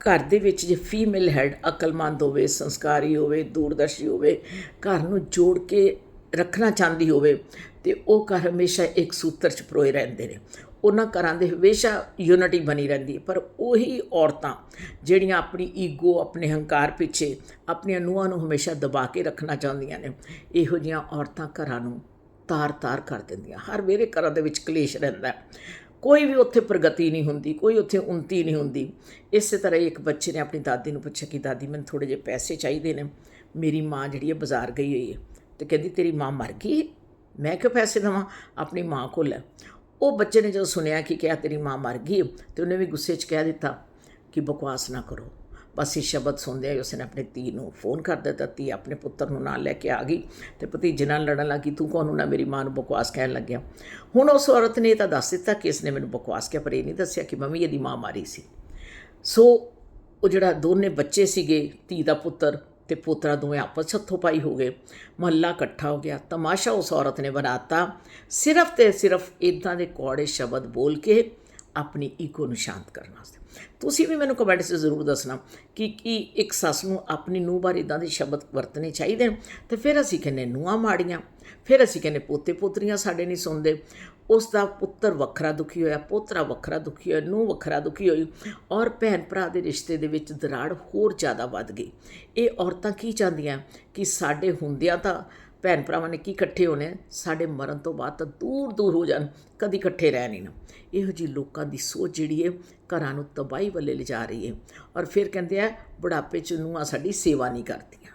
ਘਰ ਦੇ ਵਿੱਚ ਜੇ ਫੀਮੇਲ ਹੈਡ ਅਕਲਮੰਦ ਹੋਵੇ, ਸੰਸਕਾਰੀ ਹੋਵੇ, ਦੂਰਦਰਸ਼ੀ ਹੋਵੇ, ਘਰ ਨੂੰ ਜੋੜ ਕੇ ਰੱਖਣਾ ਚਾਹੁੰਦੀ ਹੋਵੇ, ਤੇ ਉਹ ਘਰ ਹਮੇਸ਼ਾ ਇੱਕ ਸੂਤਰ 'ਚ ਪਰੋਏ ਰਹਿੰਦੇ ਨੇ। ਉਹਨਾਂ ਘਰਾਂ ਦੇ ਹਮੇਸ਼ਾ ਯੂਨਿਟੀ ਬਣੀ ਰਹਿੰਦੀ ਹੈ। ਪਰ ਉਹੀ ਔਰਤਾਂ ਜਿਹੜੀਆਂ ਆਪਣੀ ਈਗੋ ਆਪਣੇ ਹੰਕਾਰ ਪਿੱਛੇ ਆਪਣੀਆਂ ਨੂੰਹਾਂ ਨੂੰ ਹਮੇਸ਼ਾ ਦਬਾ ਕੇ ਰੱਖਣਾ ਚਾਹੁੰਦੀਆਂ ਨੇ, ਇਹੋ ਜਿਹੀਆਂ ਔਰਤਾਂ ਘਰਾਂ ਨੂੰ ਤਾਰ-ਤਾਰ ਕਰ ਦਿੰਦੀਆਂ। ਹਰ ਵੇਰੇ ਘਰਾਂ ਦੇ ਵਿੱਚ ਕਲੇਸ਼ ਰਹਿੰਦਾ ਕੋਈ ਵੀ ਉੱਥੇ ਪ੍ਰਗਤੀ ਨਹੀਂ ਹੁੰਦੀ ਕੋਈ ਉੱਥੇ ਉન્નਤੀ ਨਹੀਂ ਹੁੰਦੀ। ਇਸੇ ਤਰ੍ਹਾਂ ਹੀ ਇੱਕ ਬੱਚੇ ਨੇ ਆਪਣੀ ਦਾਦੀ ਨੂੰ ਪੁੱਛਿਆ ਕਿ ਦਾਦੀ ਮੈਨੂੰ ਥੋੜੇ ਜਿਹੇ ਪੈਸੇ ਚਾਹੀਦੇ ਨੇ। ਮੇਰੀ ਮਾਂ ਜਿਹੜੀ ਹੈ ਬਾਜ਼ਾਰ ਗਈ ਹੋਈ ਹੈ। ਤੇ ਕਹਿੰਦੀ ਤੇਰੀ ਮਾਂ ਮਰ ਗਈ ਮੈਂ ਕਿਉਂ ਪੈਸੇ ਦੇਵਾਂ? ਆਪਣੀ ਮਾਂ ਕੋਲ ਹੈ ਉਹ ਬੱਚੇ ਨੇ ਜਦੋਂ ਸੁਣਿਆ ਕਿ ਕਿਹਾ ਤੇਰੀ ਮਾਂ ਮਰ ਗਈ ਹੈ, ਤੇ ਉਹਨੇ ਵੀ ਗੁੱਸੇ 'ਚ ਕਹਿ ਦਿੱਤਾ ਕਿ ਬਕਵਾਸ ਨਾ ਕਰੋ। ਬਸ ਇਹ ਸ਼ਬਦ ਸੁਣਦੇ ਹੀ ਉਸਨੇ ਆਪਣੇ ਧੀ ਨੂੰ ਫੋਨ ਕਰ ਦਿੱਤਾ, ਧੀ ਆਪਣੇ ਪੁੱਤਰ ਨੂੰ ਨਾਲ ਲੈ ਕੇ ਆ ਗਈ ਤੇ ਭਤੀਜੇ ਨਾਲ ਲੜਨ ਲੱਗੀ, ਤੂੰ ਕੌਣ ਨਾ ਮੇਰੀ ਮਾਂ ਨੂੰ ਬਕਵਾਸ ਕਹਿਣ ਲੱਗਿਆ। ਹੁਣ ਉਸ ਔਰਤ ਨੇ ਇਹ ਤਾਂ ਦੱਸ ਦਿੱਤਾ ਕਿ ਇਸਨੇ ਮੈਨੂੰ ਬਕਵਾਸ ਕਿਹਾ, ਪਰ ਇਹ ਨਹੀਂ ਦੱਸਿਆ ਕਿ ਮੰਮੀ ਇਹਦੀ ਮਾਂ ਮਾਰੀ ਸੀ। ਸੋ ਉਹ ਜਿਹੜਾ ਦੋਨੇ ਬੱਚੇ ਸੀਗੇ, ਧੀ ਦਾ ਪੁੱਤਰ ਤੇ ਪੋਤਰਾ ਦੋਵੇਂ ਆਪਸ 'ਚ ਹੱਥੋਂ ਪਾਈ ਹੋ ਗਏ। ਮਹੱਲਾ ਇਕੱਠਾ ਹੋ ਗਿਆ। ਤਮਾਸ਼ਾ ਉਸ ਔਰਤ ਨੇ ਬਣਾਤਾ, ਸਿਰਫ ਤੇ ਸਿਰਫ ਇਦਾਂ ਦੇ ਕੌੜੇ ਸ਼ਬਦ ਬੋਲ ਕੇ ਆਪਣੀ ਈਗੋ ਨੂੰ ਸ਼ਾਂਤ ਕਰਨ ਵਾਸਤੇ। ਤੁਸੀਂ ਵੀ ਮੈਨੂੰ ਕਮੈਂਟ 'ਚ ਜ਼ਰੂਰ ਦੱਸਣਾ ਕਿ ਕੀ ਇੱਕ ਸੱਸ ਨੂੰ ਆਪਣੀ ਨੂੰਹ ਬਾਰੇ ਇਦਾਂ ਦੇ ਸ਼ਬਦ ਵਰਤਣੇ ਚਾਹੀਦੇ ਨੇ ਤੇ ਫਿਰ ਅਸੀਂ ਕਹਿੰਦੇ ਨੂੰਹਾਂ ਮਾੜੀਆਂ। ਫਿਰ ਅਸੀਂ ਕਹਿੰਦੇ ਪੋਤੇ ਪੋਤਰੀਆਂ ਸਾਡੇ ਨਹੀਂ ਸੁਣਦੇ। ਉਸ ਦਾ ਪੁੱਤਰ ਵੱਖਰਾ ਦੁਖੀ ਹੋਇਆ, ਪੋਤਰਾ ਵੱਖਰਾ ਦੁਖੀ ਹੋਇਆ, ਨੂੰਹ ਵੱਖਰਾ ਦੁਖੀ ਹੋਈ ਔਰ ਭੈਣ ਭਰਾ ਦੇ ਰਿਸ਼ਤੇ ਦੇ ਵਿੱਚ ਦਰਾੜ ਹੋਰ ਜ਼ਿਆਦਾ ਵੱਧ ਗਈ। ਇਹ ਔਰਤਾਂ ਕੀ ਚਾਹੁੰਦੀਆਂ? ਕਿ ਸਾਡੇ ਹੁੰਦਿਆਂ ਤਾਂ ਭੈਣ ਭਰਾਵਾਂ ਨੇ ਕੀ ਇਕੱਠੇ ਹੋਣੇ ਸਾਡੇ ਮਰਨ ਤੋਂ ਬਾਅਦ ਤਾਂ ਦੂਰ ਦੂਰ ਹੋ ਜਾਣ, ਕਦੀ ਇਕੱਠੇ ਰਹਿ ਨਹੀਂ ਨਾ। ਇਹੋ ਜੀ ਲੋਕਾਂ ਦੀ ਸੋਚ ਜਿਹੜੀ ਹੈ ਘਰਾਂ ਨੂੰ ਤਬਾਹੀ ਵੱਲੇ ਲਿਜਾ ਰਹੀ ਹੈ ਔਰ ਫਿਰ ਕਹਿੰਦੇ ਆ, ਬੁਢਾਪੇ ਚ ਨੂੰਹਾਂ ਸਾਡੀ ਸੇਵਾ ਨਹੀਂ ਕਰਦੀਆਂ।